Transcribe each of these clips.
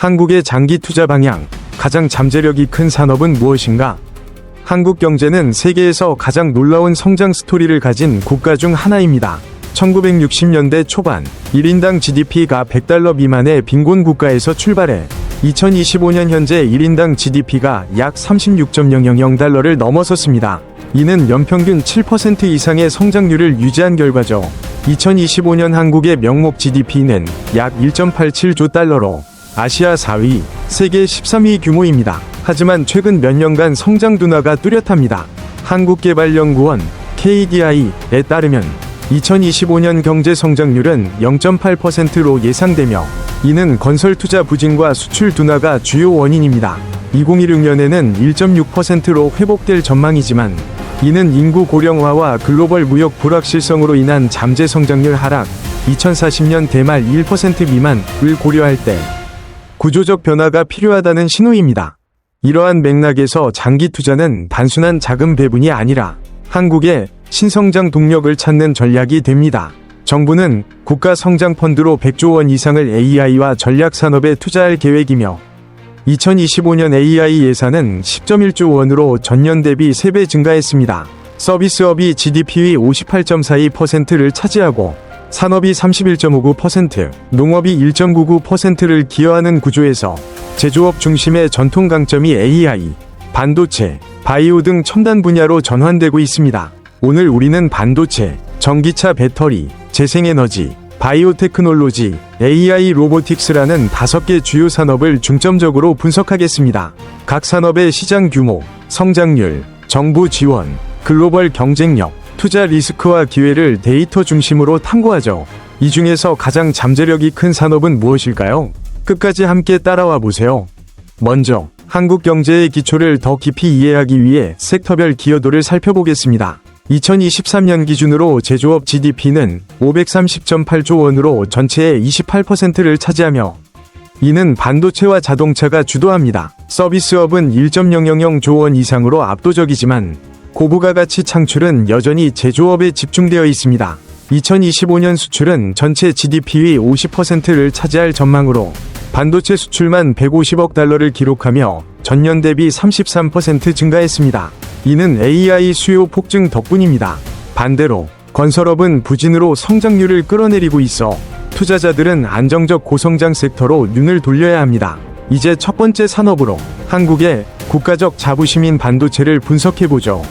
한국의 장기 투자 방향, 가장 잠재력이 큰 산업은 무엇인가? 한국 경제는 세계에서 가장 놀라운 성장 스토리를 가진 국가 중 하나입니다. 1960년대 초반 1인당 GDP가 100달러 미만의 빈곤 국가에서 출발해 2025년 현재 1인당 GDP가 약 36.000달러를 넘어섰습니다. 이는 연평균 7% 이상의 성장률을 유지한 결과죠. 2025년 한국의 명목 GDP는 약 1.87조 달러로 아시아 4위, 세계 13위 규모입니다. 하지만 최근 몇 년간 성장 둔화가 뚜렷합니다. 한국개발연구원 KDI에 따르면 2025년 경제 성장률은 0.8%로 예상되며 이는 건설 투자 부진과 수출 둔화가 주요 원인입니다. 2016년에는 1.6%로 회복될 전망이지만 이는 인구 고령화와 글로벌 무역 불확실성으로 인한 잠재 성장률 하락, 2040년 대말 1% 미만을 고려할 때 구조적 변화가 필요하다는 신호입니다. 이러한 맥락에서 장기 투자는 단순한 자금 배분이 아니라 한국의 신성장 동력을 찾는 전략이 됩니다. 정부는 국가 성장 펀드로 100조 원 이상을 AI와 전략 산업에 투자할 계획이며 2025년 AI 예산은 10.1조 원으로 전년 대비 3배 증가했습니다. 서비스업이 GDP의 58.42%를 차지하고 산업이 31.59%, 농업이 1.99%를 기여하는 구조에서 제조업 중심의 전통 강점이 AI, 반도체, 바이오 등 첨단 분야로 전환되고 있습니다. 오늘 우리는 반도체, 전기차 배터리, 재생에너지, 바이오테크놀로지, AI 로보틱스라는 다섯 개 주요 산업을 중점적으로 분석하겠습니다. 각 산업의 시장 규모, 성장률, 정부 지원, 글로벌 경쟁력, 투자 리스크와 기회를 데이터 중심으로 탐구하죠. 이 중에서 가장 잠재력이 큰 산업은 무엇일까요? 끝까지 함께 따라와 보세요. 먼저, 한국 경제의 기초를 더 깊이 이해하기 위해 섹터별 기여도를 살펴보겠습니다. 2023년 기준으로 제조업 GDP는 530.8조 원으로 전체의 28%를 차지하며 이는 반도체와 자동차가 주도합니다. 서비스업은 1.000조 원 이상으로 압도적이지만 고부가 가치 창출은 여전히 제조업에 집중되어 있습니다. 2025년 수출은 전체 GDP의 50%를 차지할 전망으로 반도체 수출만 150억 달러를 기록하며 전년 대비 33% 증가했습니다. 이는 AI 수요 폭증 덕분입니다. 반대로 건설업은 부진으로 성장률을 끌어내리고 있어 투자자들은 안정적 고성장 섹터로 눈을 돌려야 합니다. 이제 첫 번째 산업으로 한국의 국가적 자부심인 반도체를 분석해보죠.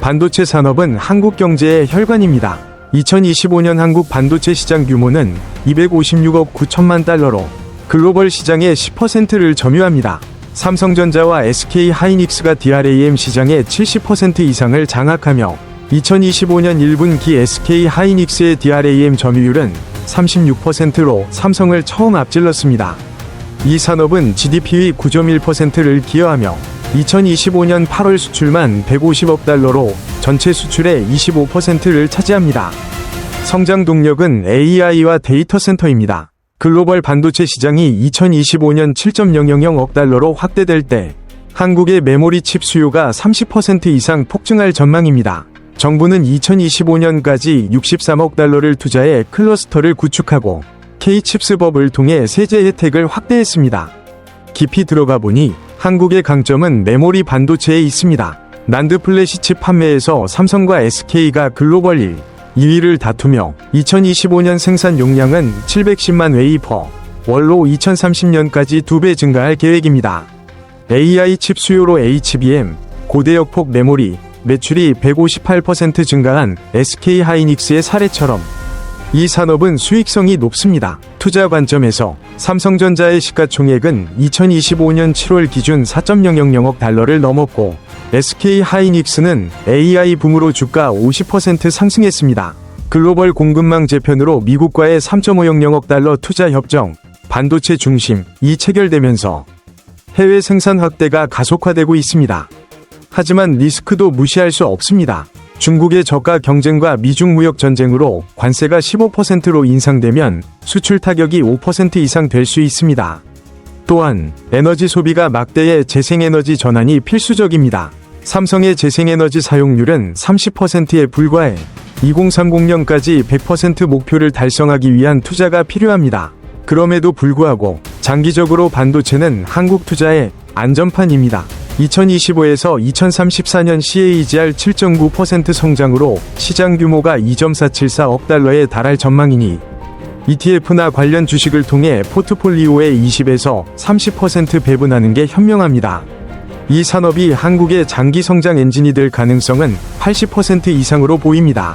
반도체 산업은 한국 경제의 혈관입니다. 2025년 한국 반도체 시장 규모는 256억 9천만 달러로 글로벌 시장의 10%를 점유합니다. 삼성전자와 SK 하이닉스가 DRAM 시장의 70% 이상을 장악하며 2025년 1분기 SK 하이닉스의 DRAM 점유율은 36%로 삼성을 처음 앞질렀습니다. 이 산업은 GDP의 9.1%를 기여하며 2025년 8월 수출만 150억 달러로 전체 수출의 25%를 차지합니다. 성장 동력은 AI와 데이터 센터입니다. 글로벌 반도체 시장이 2025년 7.000억 달러로 확대될 때 한국의 메모리 칩 수요가 30% 이상 폭증할 전망입니다. 정부는 2025년까지 63억 달러를 투자해 클러스터를 구축하고 K-칩스법을 통해 세제 혜택을 확대했습니다. 깊이 들어가 보니 한국의 강점은 메모리 반도체에 있습니다. 난드 플래시 칩 판매에서 삼성과 SK가 글로벌 1, 2위를 다투며 2025년 생산 용량은 710만 웨이퍼, 월로 2030년까지 2배 증가할 계획입니다. AI 칩 수요로 HBM, 고대역폭 메모리, 매출이 158% 증가한 SK 하이닉스의 사례처럼 이 산업은 수익성이 높습니다. 투자 관점에서 삼성전자의 시가총액은 2025년 7월 기준 4.000억 달러를 넘었고 SK 하이닉스는 AI 붐으로 주가 50% 상승했습니다. 글로벌 공급망 재편으로 미국과의 3.5영억 달러 투자 협정, 반도체 중심, 이 체결되면서 해외 생산 확대가 가속화되고 있습니다. 하지만 리스크도 무시할 수 없습니다. 중국의 저가 경쟁과 미중 무역 전쟁으로 관세가 15%로 인상되면 수출 타격이 5% 이상 될 수 있습니다. 또한 에너지 소비가 막대의 재생에너지 전환이 필수적입니다. 삼성의 재생에너지 사용률은 30%에 불과해 2030년까지 100% 목표를 달성하기 위한 투자가 필요합니다. 그럼에도 불구하고 장기적으로 반도체는 한국 투자의 안전판입니다. 2025에서 2034년 CAGR 7.9% 성장으로 시장 규모가 2.474억 달러에 달할 전망이니 ETF나 관련 주식을 통해 포트폴리오의 20에서 30% 배분하는 게 현명합니다. 이 산업이 한국의 장기 성장 엔진이 될 가능성은 80% 이상으로 보입니다.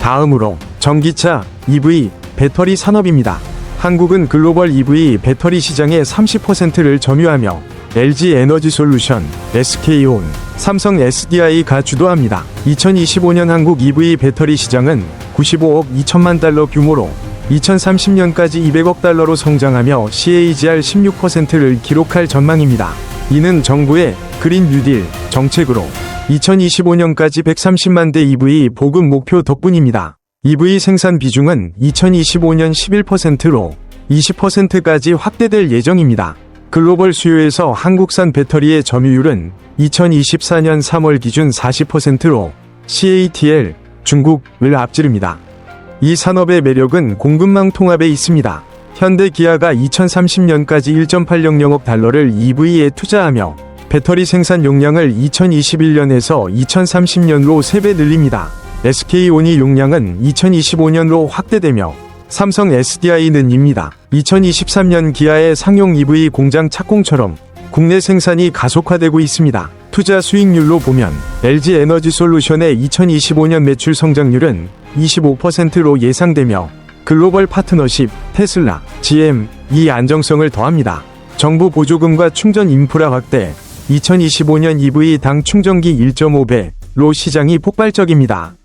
다음으로 전기차, EV, 배터리 산업입니다. 한국은 글로벌 EV 배터리 시장의 30%를 점유하며 LG 에너지 솔루션, SK온, 삼성 SDI가 주도합니다. 2025년 한국 EV 배터리 시장은 95억 2천만 달러 규모로 2030년까지 200억 달러로 성장하며 CAGR 16%를 기록할 전망입니다. 이는 정부의 그린 뉴딜 정책으로 2025년까지 130만 대 EV 보급 목표 덕분입니다. EV 생산 비중은 2025년 11%로 20%까지 확대될 예정입니다. 글로벌 수요에서 한국산 배터리의 점유율은 2024년 3월 기준 40%로 CATL 중국을 앞지릅니다. 이 산업의 매력은 공급망 통합에 있습니다. 현대 기아가 2030년까지 1.800억 달러를 EV에 투자하며 배터리 생산 용량을 2021년에서 2030년로 3배 늘립니다. SK온이 용량은 2025년로 확대되며 삼성 SDI는 입니다. 2023년 기아의 상용 EV 공장 착공처럼 국내 생산이 가속화되고 있습니다. 투자 수익률로 보면 LG 에너지 솔루션의 2025년 매출 성장률은 25%로 예상되며 글로벌 파트너십, 테슬라, GM, 이 안정성을 더합니다. 정부 보조금과 충전 인프라 확대, 2025년 EV 당 충전기 1.5배로 시장이 폭발적입니다.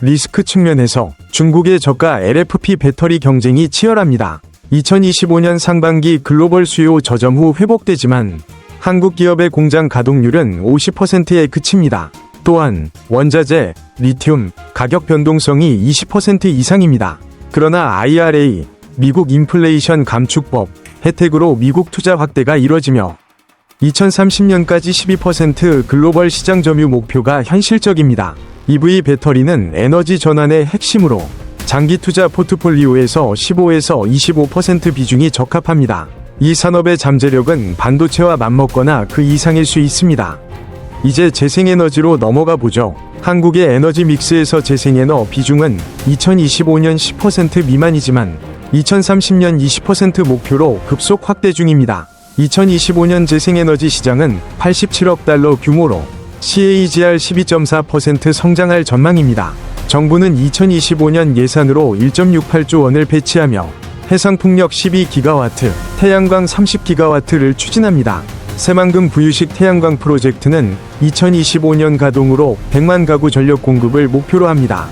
리스크 측면에서 중국의 저가 LFP 배터리 경쟁이 치열합니다. 2025년 상반기 글로벌 수요 저점 후 회복되지만 한국 기업의 공장 가동률은 50%에 그칩니다. 또한 원자재, 리튬 가격 변동성이 20% 이상입니다. 그러나 IRA, 미국 인플레이션 감축법 혜택으로 미국 투자 확대가 이뤄지며 2030년까지 12% 글로벌 시장 점유 목표가 현실적입니다. EV 배터리는 에너지 전환의 핵심으로 장기 투자 포트폴리오에서 15에서 25% 비중이 적합합니다. 이 산업의 잠재력은 반도체와 맞먹거나 그 이상일 수 있습니다. 이제 재생에너지로 넘어가 보죠. 한국의 에너지 믹스에서 재생에너 비중은 2025년 10% 미만이지만 2030년 20% 목표로 급속 확대 중입니다. 2025년 재생에너지 시장은 87억 달러 규모로 CAGR 12.4% 성장할 전망입니다. 정부는 2025년 예산으로 1.68조 원을 배치하며 해상풍력 12기가와트, 태양광 30기가와트를 추진합니다. 새만금 부유식 태양광 프로젝트는 2025년 가동으로 100만 가구 전력 공급을 목표로 합니다.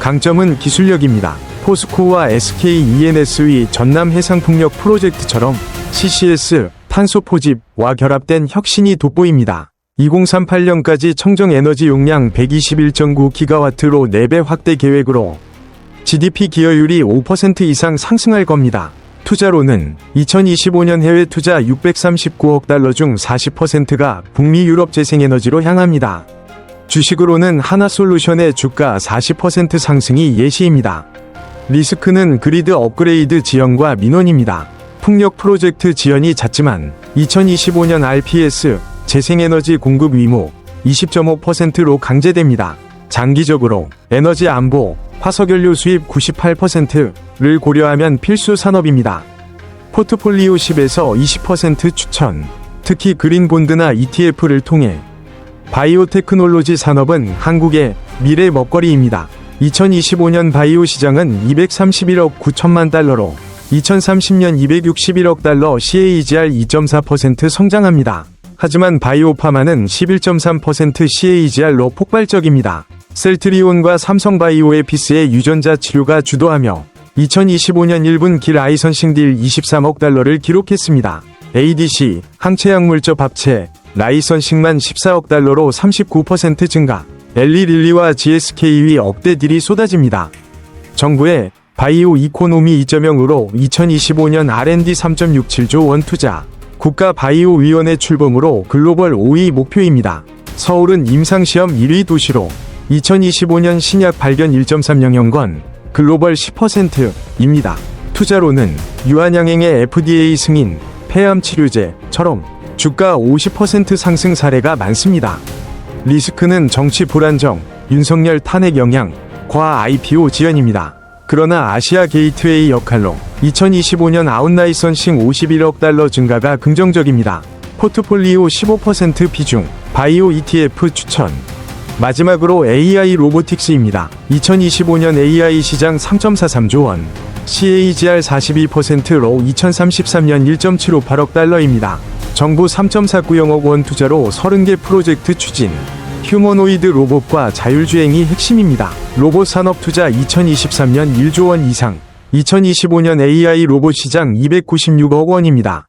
강점은 기술력입니다. 포스코와 SK ENS의 전남 해상풍력 프로젝트처럼 CCS, 탄소 포집과 결합된 혁신이 돋보입니다. 2038년까지 청정 에너지 용량 121.9기가와트로 4배 확대 계획으로 GDP 기여율이 5% 이상 상승할 겁니다. 투자로는 2025년 해외 투자 639억 달러 중 40%가 북미 유럽 재생에너지로 향합니다. 주식으로는 하나솔루션의 주가 40% 상승이 예시입니다. 리스크는 그리드 업그레이드 지연과 민원입니다. 풍력 프로젝트 지연이 잦지만 2025년 RPS 재생에너지 공급 의무 20.5%로 강제됩니다. 장기적으로 에너지 안보, 화석연료 수입 98%를 고려하면 필수 산업입니다. 포트폴리오 10에서 20% 추천, 특히 그린본드나 ETF를 통해 바이오 테크놀로지 산업은 한국의 미래 먹거리입니다. 2025년 바이오 시장은 231억 9천만 달러로 2030년 261억 달러 CAGR 2.4% 성장합니다. 하지만 바이오파마는 11.3% CAGR로 폭발적입니다. 셀트리온과 삼성바이오에피스의 유전자 치료가 주도하며 2025년 1분 길 아이선싱 딜 23억 달러를 기록했습니다. ADC, 항체약물적 합체, 라이선싱만 14억 달러로 39% 증가, 엘리릴리와 GSK의 억대 딜이 쏟아집니다. 정부의 바이오 이코노미 2.0으로 2025년 R&D 3.67조 원 투자, 국가 바이오위원회 출범으로 글로벌 5위 목표입니다. 서울은 임상시험 1위 도시로 2025년 신약 발견 1.3영건 글로벌 10%입니다. 투자로는 유한양행의 FDA 승인, 폐암 치료제처럼 주가 50% 상승 사례가 많습니다. 리스크는 정치 불안정, 윤석열 탄핵 영향, 과 IPO 지연입니다. 그러나 아시아 게이트웨이 역할로 2025년 아웃라이선싱 51억 달러 증가가 긍정적입니다. 포트폴리오 15% 비중, 바이오 ETF 추천. 마지막으로 AI 로보틱스입니다. 2025년 AI 시장 3.43조 원, CAGR 42%로 2033년 1.758억 달러입니다. 정부 3.490억 원 투자로 30개 프로젝트 추진. 휴머노이드 로봇과 자율주행이 핵심입니다. 로봇 산업 투자 2023년 1조 원 이상, 2025년 AI 로봇 시장 296억 원입니다.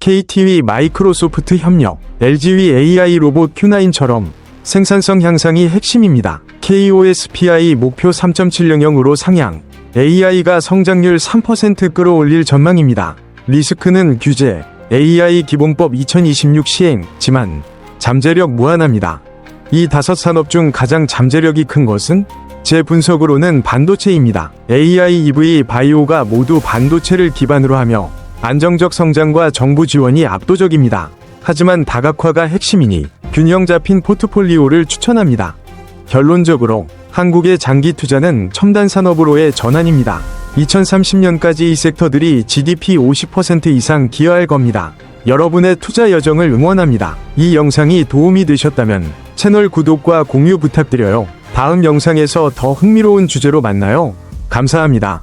KTV 마이크로소프트 협력, LG위 AI 로봇 Q9처럼 생산성 향상이 핵심입니다. KOSPI 목표 3.700으로 상향, AI가 성장률 3% 끌어올릴 전망입니다. 리스크는 규제, AI 기본법 2026 시행 지만 잠재력 무한합니다. 이 다섯 산업 중 가장 잠재력이 큰 것은 제 분석으로는 반도체입니다. AI, EV, 바이오가 모두 반도체를 기반으로 하며 안정적 성장과 정부 지원이 압도적입니다. 하지만 다각화가 핵심이니 균형 잡힌 포트폴리오를 추천합니다. 결론적으로 한국의 장기 투자는 첨단 산업으로의 전환입니다. 2030년까지 이 섹터들이 GDP 50% 이상 기여할 겁니다. 여러분의 투자 여정을 응원합니다. 이 영상이 도움이 되셨다면 채널 구독과 공유 부탁드려요. 다음 영상에서 더 흥미로운 주제로 만나요. 감사합니다.